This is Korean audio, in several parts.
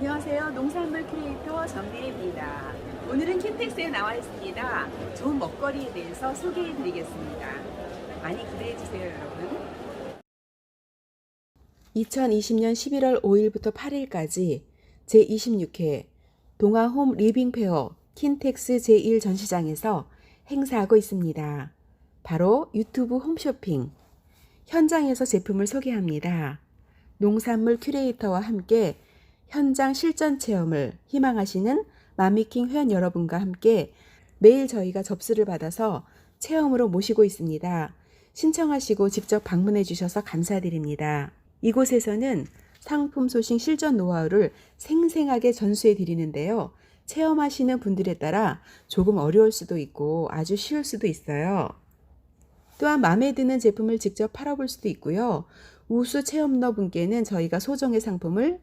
안녕하세요. 농산물 크리에이터 정미입니다. 오늘은 킨텍스에 나와 있습니다. 좋은 먹거리에 대해서 소개해 드리겠습니다. 많이 기대해 주세요, 여러분. 2020년 11월 5일부터 8일까지 제26회 동아홈 리빙페어 킨텍스 제1 전시장에서 행사하고 있습니다. 바로 유튜브 홈쇼핑. 현장에서 제품을 소개합니다. 농산물 큐레이터와 함께 현장 실전 체험을 희망하시는 마미킹 회원 여러분과 함께 매일 저희가 접수를 받아서 체험으로 모시고 있습니다. 신청하시고 직접 방문해 주셔서 감사드립니다. 이곳에서는 상품 소싱 실전 노하우를 생생하게 전수해 드리는데요. 체험하시는 분들에 따라 조금 어려울 수도 있고 아주 쉬울 수도 있어요. 또한 마음에 드는 제품을 직접 팔아볼 수도 있고요. 우수 체험러 분께는 저희가 소정의 상품을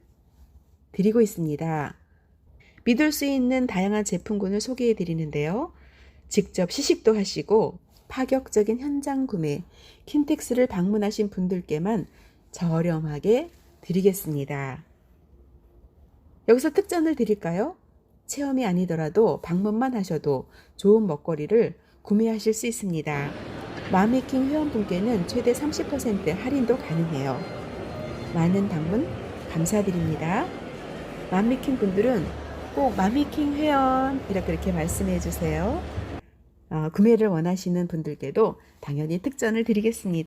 드리고 있습니다. 믿을 수 있는 다양한 제품군을 소개해 드리는데요. 직접 시식도 하시고 파격적인 현장 구매, 킨텍스를 방문하신 분들께만 저렴하게 드리겠습니다. 여기서 특전을 드릴까요? 체험이 아니더라도 방문만 하셔도 좋은 먹거리를 구매하실 수 있습니다. 마미킹 회원분께는 최대 30% 할인도 가능해요. 많은 방문 감사드립니다. 마미킹 분들은 꼭 마미킹 회원 이렇게 이렇게 말씀해 주세요. 어, 구매를 원하시는 분들께도 당연히 특전을 드리겠습니다.